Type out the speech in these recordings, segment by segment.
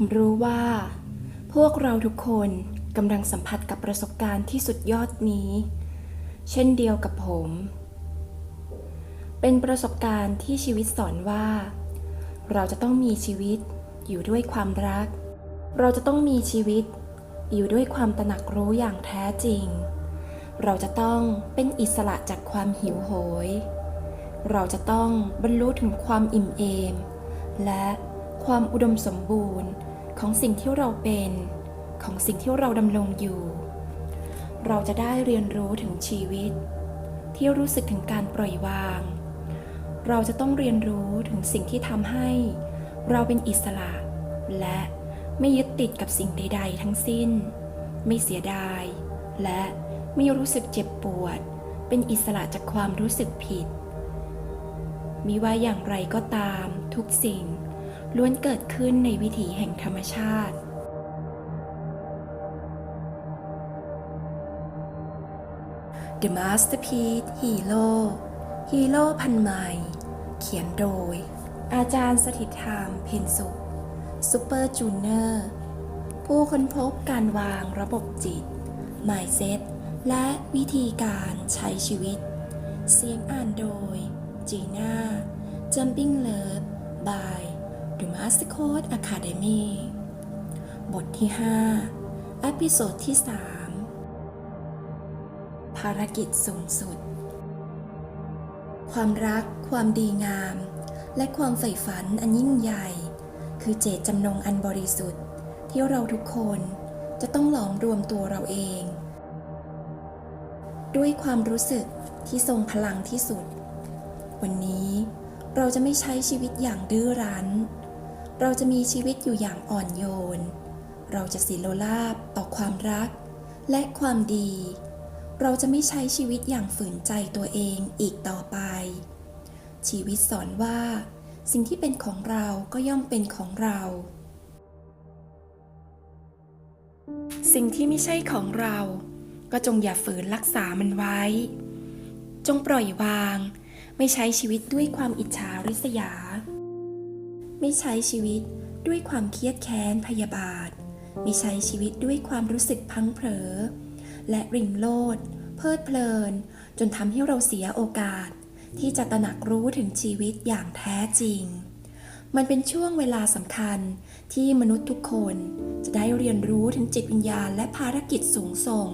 ผมรู้ว่า พวกเราทุกคนกำลังสัมผัสกับประสบการณ์ที่สุดยอดนี้ เช่นเดียวกับผม เป็นประสบการณ์ที่ชีวิตสอนว่า เราจะต้องมีชีวิตอยู่ด้วยความรัก เราจะต้องมีชีวิตอยู่ด้วยความตระหนักรู้อย่างแท้จริง เราจะต้องเป็นอิสระจากความหิวโหย เราจะต้องบรรลุถึงความอิ่มเอม และความอุดมสมบูรณ์ ของสิ่งที่เราเป็น ของสิ่งที่เราดำรงอยู่ เราจะได้เรียนรู้ถึงชีวิต ที่รู้สึกถึงการปล่อยวาง เราจะต้องเรียนรู้ถึงสิ่งที่ทำให้ เราเป็นอิสระ และไม่ยึดติดกับสิ่งใด ๆ ทั้งสิ้น ไม่เสียดาย และไม่รู้สึกเจ็บปวด เป็นอิสระจากความรู้สึกผิดมีว่าอย่างไรก็ตามทุกสิ่ง ล้วนเกิดขึ้นในวิถีแห่งธรรมชาติ The Masterpiece Hero ฮีโร่พันใหม่เขียนโดย อาจารย์สถิตธรรมเพนสุขซูเปอร์จูเนอร์ ผู้ค้นพบการวางระบบจิต Mindset และวิธีการใช้ชีวิต เสียงอ่านโดย จีน่า Jumping Love by The Master Code Academy บทที่5อพิโซดที่ 3 ภารกิจสูงสุด ความรัก ความดีงาม และความใฝ่ฝันอันยิ่งใหญ่ คือเจตจำนงอันบริสุทธิ์ ที่เราทุกคนจะต้องหลอมรวมตัวเราเอง ด้วยความรู้สึกที่ทรงพลังที่สุด วันนี้เราจะไม่ใช้ชีวิตอย่างดื้อรั้น เราจะมีชีวิตอยู่อย่างอ่อนโยน เราจะสิโลลาบต่อความรัก และความดี เราจะไม่ใช้ชีวิตอย่างฝืนใจตัวเองอีกต่อไป ชีวิตสอนว่า สิ่งที่เป็นของเราก็ย่อมเป็นของเรา สิ่งที่ไม่ใช่ของเรา ก็จงอย่าฝืนรักษามันไว้ จงปล่อยวาง ไม่ใช้ชีวิตด้วยความอิจฉาริษยา ไม่ใช้ชีวิตด้วยความเครียดแค้นพยาบาท ไม่ใช้ชีวิตด้วยความรู้สึกพังเผลอ และริงโลด เพลิดเพลิน จนทำให้เราเสียโอกาส ที่จะตระหนักรู้ถึงชีวิตอย่างแท้จริง มันเป็นช่วงเวลาสำคัญที่มนุษย์ทุกคนจะได้เรียนรู้ถึงจิตวิญญาณและภารกิจสูงส่ง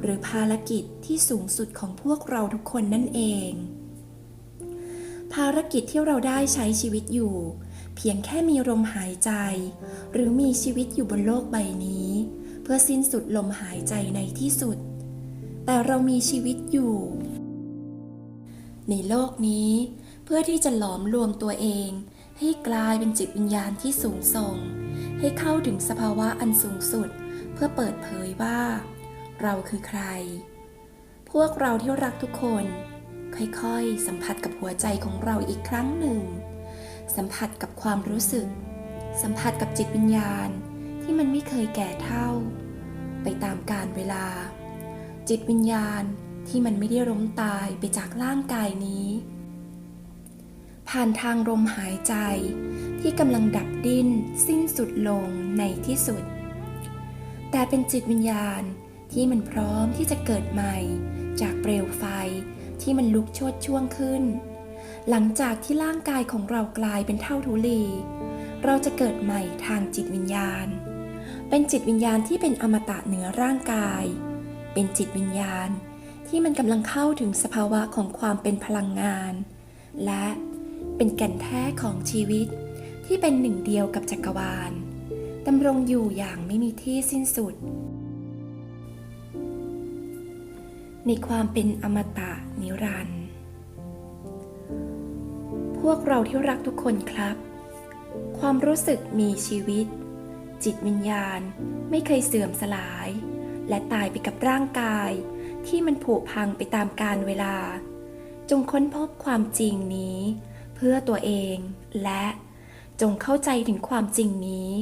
หรือภารกิจที่สูงสุดของพวกเราทุกคนนั่นเอง ภารกิจที่เราได้ใช้ชีวิตอยู่ เพียงแค่มีลมหายใจ หรือมีชีวิตอยู่บนโลกใบนี้ เพื่อสิ้นสุดลมหายใจในที่สุด แต่เรามีชีวิตอยู่ ในโลกนี้ เพื่อที่จะหลอมรวมตัวเอง ให้กลายเป็นจิตวิญญาณที่สูงส่ง ให้เข้าถึงสภาวะอันสูงสุด เพื่อเปิดเผยว่า เราคือใคร พวกเราที่รักทุกคน ค่อยๆ สัมผัสกับหัวใจของเราอีกครั้งหนึ่ง สัมผัสกับความรู้สึก สัมผัสกับจิตวิญญาณที่มันไม่เคยแก่เท่า ไปตามกาลเวลา จิตวิญญาณที่มันไม่ได้ล้มตายไปจากร่างกายนี้ ผ่านทางลมหายใจที่กำลังดับดิ้นสิ้นสุดลงในที่สุด แต่เป็นจิตวิญญาณที่มันพร้อมที่จะเกิดใหม่ จากเปลวไฟที่มันลุกโชดช่วงขึ้น หลังจากที่ร่างกายของเรากลายเป็นเท่าทุลี เราจะเกิดใหม่ทางจิตวิญญาณ เป็นจิตวิญญาณที่เป็นอมตะเหนือร่างกาย เป็นจิตวิญญาณที่มันกำลังเข้าถึงสภาวะของความเป็นพลังงาน และเป็นแก่นแท้ของชีวิตที่เป็นหนึ่งเดียวกับจักรวาลดำรงอยู่อย่างไม่มีที่สิ้นสุด ในความเป็นอมตะนิรันดร์ พวกเราที่รักทุกคนครับ ความรู้สึกมีชีวิต จิตวิญญาณไม่เคยเสื่อมสลาย และตายไปกับร่างกาย ที่มันผุพังไปตามกาลเวลา จงค้นพบความจริงนี้ เพื่อตัวเองและจงเข้าใจถึงความจริงนี้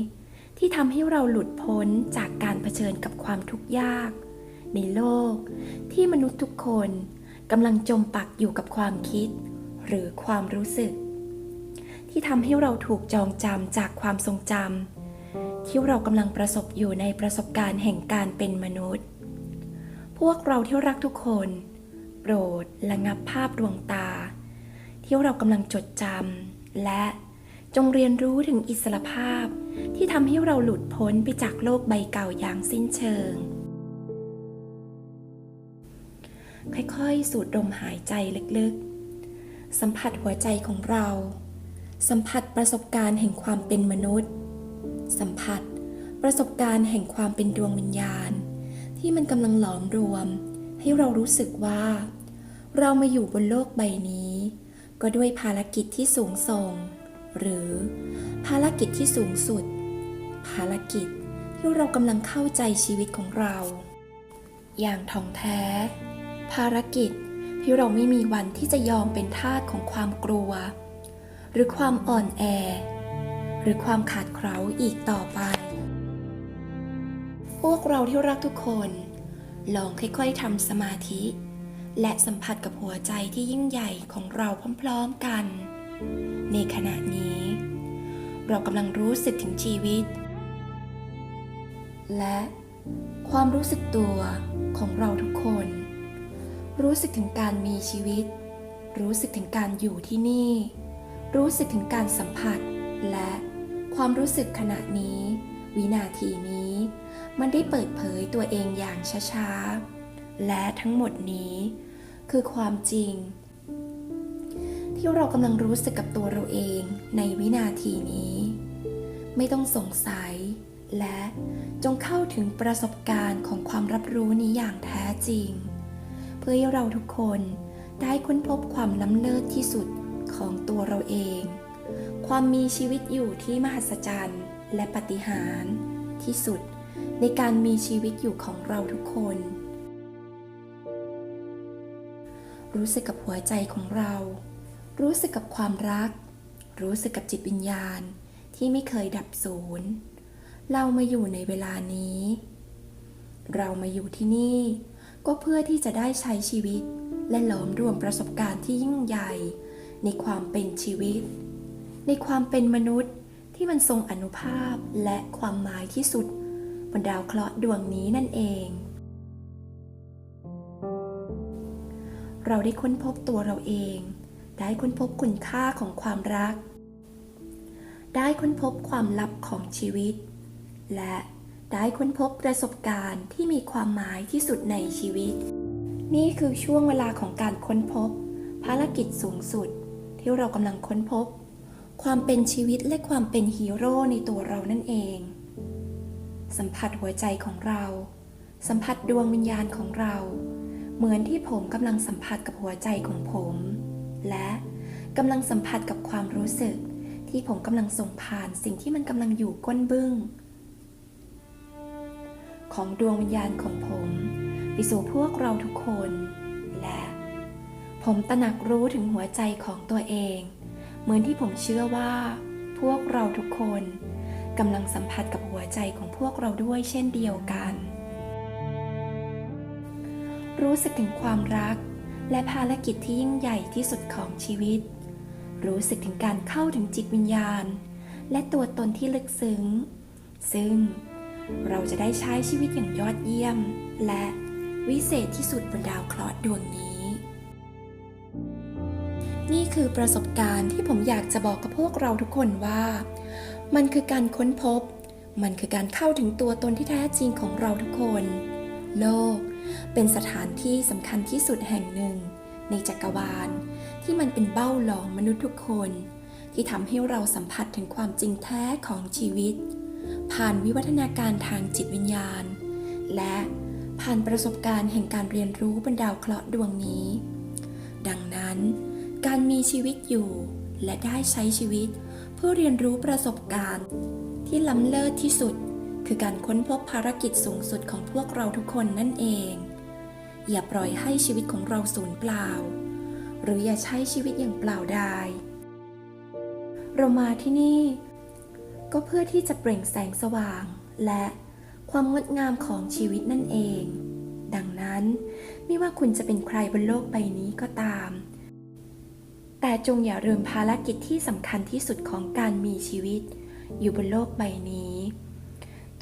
ที่ทำให้เราหลุดพ้นจากการเผชิญกับความทุกข์ยาก ในโลกที่มนุษย์ทุกคนกำลังจมปักอยู่กับความคิด หรือความรู้สึก ที่ทำให้เราถูกจองจำจากความทรงจำที่เรากำลังประสบอยู่ในประสบการณ์แห่งการเป็นมนุษย์ พวกเราที่รักทุกคน โปรดระงับภาพดวงตา ที่เรากำลังจดจำและจงเรียนรู้ถึงอิสรภาพที่ทำให้เราหลุดพ้นไปจากโลกใบเก่าอย่างสิ้นเชิง ค่อยๆ สูดลมหายใจลึกๆ สัมผัสหัวใจของเรา สัมผัสประสบการณ์แห่งความเป็นมนุษย์ สัมผัสประสบการณ์แห่งความเป็นดวงวิญญาณ ที่มันกำลังหลอมรวม ให้เรารู้สึกว่า เรามาอยู่บนโลกใบนี้ ก็ด้วยภารกิจที่สูงส่ง หรือภารกิจที่สูงสุด ภารกิจที่เรากำลังเข้าใจชีวิตของเรา อย่างท่องแท้ ภารกิจ ที่เราไม่มีวันที่จะยอมเป็นทาสของความกลัว หรือความอ่อนแอ หรือความขาดเร้าอีกต่อไป พวกเราที่รักทุกคน ลองค่อยๆทำสมาธิ และสัมผัสกับหัวใจที่ยิ่งใหญ่ของเราพร้อมๆกัน ในขณะนี้ เรากำลังรู้สึกถึงชีวิต และความรู้สึกตัวของเราทุกคน รู้สึกถึงการมีชีวิต รู้สึกถึงการอยู่ที่นี่ รู้สึกถึงการสัมผัส และความรู้สึกขณะนี้ วินาทีนี้ มันได้เปิดเผยตัวเองอย่างช้าๆ และทั้งหมดนี้ คือความจริง ที่เรากำลังรู้สึกกับตัวเราเองในวินาทีนี้ ไม่ต้องสงสัย และจงเข้าถึงประสบการณ์ของความรับรู้นี้อย่างแท้จริง เพื่อให้เราทุกคนได้ค้นพบความล้ำเลิศที่สุดของตัวเราเอง ความมีชีวิตอยู่ที่มหัศจรรย์และปฏิหารที่สุดในการมีชีวิตอยู่ของเราทุกคน รู้สึกกับหัวใจของเรา รู้สึกกับความรัก รู้สึกกับจิตวิญญาณที่ไม่เคยดับสูญเรามาอยู่ในเวลานี้ เรามาอยู่ที่นี่ ก็เพื่อที่จะได้ใช้ชีวิต และหลอมรวมประสบการณ์ที่ยิ่งใหญ่ ในความเป็นชีวิต ในความเป็นมนุษย์ที่มันทรงอนุภาพและความหมายที่สุด บนดาวเคราะห์ดวงนี้นั่นเอง เราได้ค้นพบตัวเราเอง ได้ค้นพบคุณค่าของความรัก ได้ค้นพบความลับของชีวิต และ ได้ค้นพบประสบการณ์ที่มีความหมายที่สุดในชีวิต นี่คือช่วงเวลาของการค้นพบ ภารกิจสูงสุด ที่เรากำลังค้นพบ ความเป็นชีวิตและความเป็นฮีโร่ในตัวเรานั่นเอง สัมผัสหัวใจของเรา สัมผัสดวงวิญญาณของเรา เหมือนที่ผมกำลังสัมผัสกับหัวใจของผม และกำลังสัมผัสกับความรู้สึก ที่ผมกำลังส่งผ่านสิ่งที่มันกำลังอยู่ก้นบึ้ง ของดวงวิญญาณของผม ไปสู่พวกเราทุกคน และ ผมตระหนักรู้ถึงหัวใจของตัวเอง เหมือนที่ผมเชื่อว่า พวกเราทุกคนกำลังสัมผัสกับหัวใจของพวกเราด้วยเช่นเดียวกัน รู้สึกถึงความรักและภารกิจที่ยิ่งใหญ่ที่สุดของชีวิต รู้สึกถึงการเข้าถึงจิตวิญญาณ และตัวตนที่ลึกซึ้ง ซึ่ง เราจะได้ใช้ชีวิตอย่างยอดเยี่ยม และวิเศษที่สุดบนดาวเคราะห์ดวงนี้ นี่คือประสบการณ์ที่ผมอยากจะบอกกับพวกเราทุกคนว่า มันคือการค้นพบ มันคือการเข้าถึงตัวตนที่แท้จริงของเราทุกคน โลก เป็นสถานที่สำคัญที่สุดแห่งหนึ่ง ในจักรวาล ที่มันเป็นเบ้าหลอมมนุษย์ทุกคน ที่ทำให้เราสัมผัสถึงความจริงแท้ของชีวิต ผ่านวิวัฒนาการทางจิตวิญญาณ และผ่านประสบการณ์แห่งการเรียนรู้บนดาวเคราะห์ดวงนี้ ดังนั้น การมีชีวิตอยู่และได้ใช้ชีวิตเพื่อเรียนรู้ประสบการณ์ ที่ล้ำเลิศที่สุด คือการค้นพบภารกิจสูงสุดของพวกเราทุกคนนั่นเอง อย่าปล่อยให้ชีวิตของเราสูญเปล่า หรืออย่าใช้ชีวิตอย่างเปล่าดายเรามาที่นี่ ก็เพื่อที่จะเปล่งแสงสว่าง และความงดงามของชีวิตนั่นเอง ดังนั้นไม่ว่าคุณจะเป็นใครบนโลกใบนี้ก็ตาม แต่จงอย่าลืมภารกิจที่สำคัญที่สุดของการมีชีวิต อยู่บนโลกใบนี้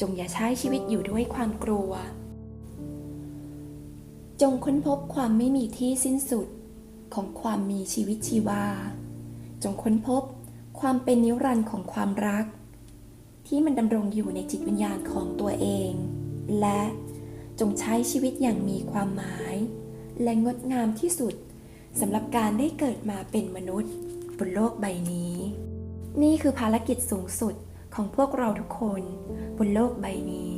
จงอย่าใช้ชีวิตอยู่ด้วยความกลัว จงค้นพบความไม่มีที่สิ้นสุดของความมีชีวิตชีวา จงค้นพบความเป็นนิรันดร์ของความรัก ที่มันดำรงอยู่ในจิตวิญญาณของตัวเอง และจงใช้ชีวิตอย่างมีความหมาย และงดงามที่สุดสำหรับการได้เกิดมาเป็นมนุษย์ บนโลกใบนี้ นี่คือภารกิจสูงสุดของพวกเราทุกคนบนโลกใบนี้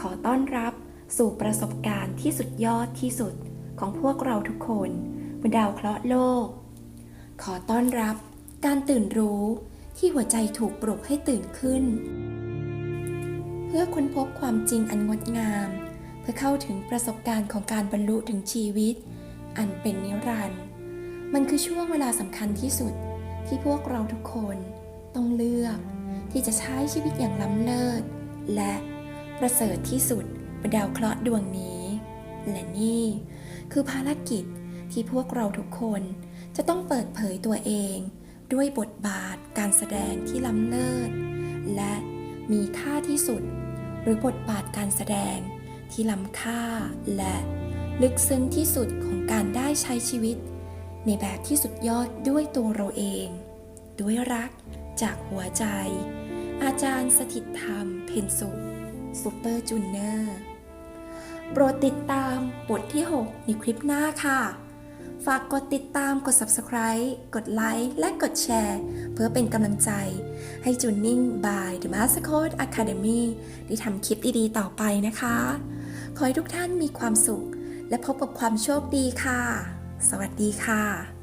ขอต้อนรับสู่ประสบการณ์ที่สุดยอดที่สุดของพวกเราทุกคนบนดาวเคราะห์โลก ขอต้อนรับการตื่นรู้ ที่หัวใจถูกปลุกให้ตื่นขึ้น เพื่อค้นพบความจริงอันงดงาม เพื่อเข้าถึงประสบการณ์ของการบรรลุถึงชีวิต อันเป็นนิรันดร์มันคือช่วงเวลาสำคัญที่สุดที่พวกเราทุกคนต้องเลือกที่จะใช้ชีวิตอย่างล้ำเลิศ และประเสริฐที่สุดบนดาวเคราะห์ดวงนี้ และนี่คือภารกิจที่พวกเราทุกคนจะต้องเปิดเผยตัวเอง ด้วยบทบาทการแสดงที่ล้ำเลิศ และมีค่าที่สุด หรือบทบาทการแสดงที่ล้ำค่า และลึกซึ้งที่สุดของการได้ใช้ชีวิต ในแบบที่สุดยอดด้วยตัวเราเอง ด้วยรักจากหัวใจ อาจารย์สถิตธรรม เพนสุขซูเปอร์จูเนอร์โปรดติดตามบทที่ 6 ในคลิปหน้าค่ะ ฝากกดติดตามกด Subscribe กดไลค์และกดแชร์ เพื่อเป็นกำลังใจ ให้จูนนิ่ง by The Master Code Academy ได้ทำคลิปดีๆ ต่อไปนะคะ ขอให้ทุกท่านมีความสุข และพบกับความโชคดีค่ะ สวัสดีค่ะ